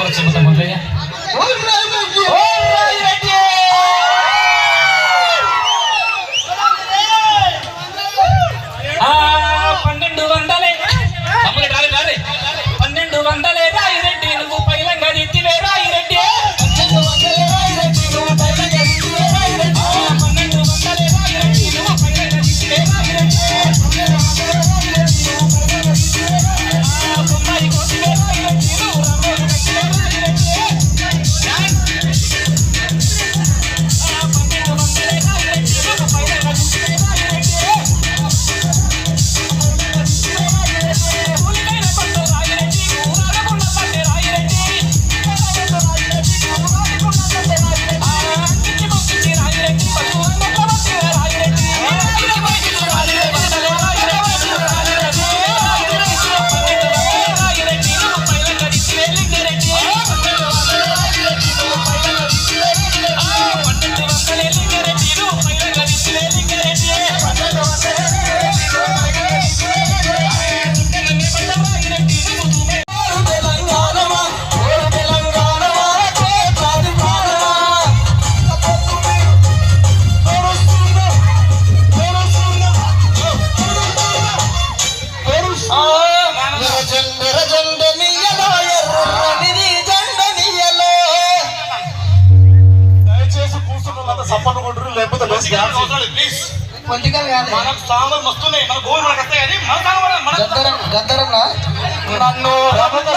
புரட்சி பண்ண பண்றீங்க. பன்னெண்டு வந்தாலே பன்னெண்டு வந்தாலே ప్లీజ్ పొలిటికల్ మనకు స్థానాలు వస్తున్నాయి మన భూమి మనకు వస్తాయి కానీ మన మన నన్ను రమణ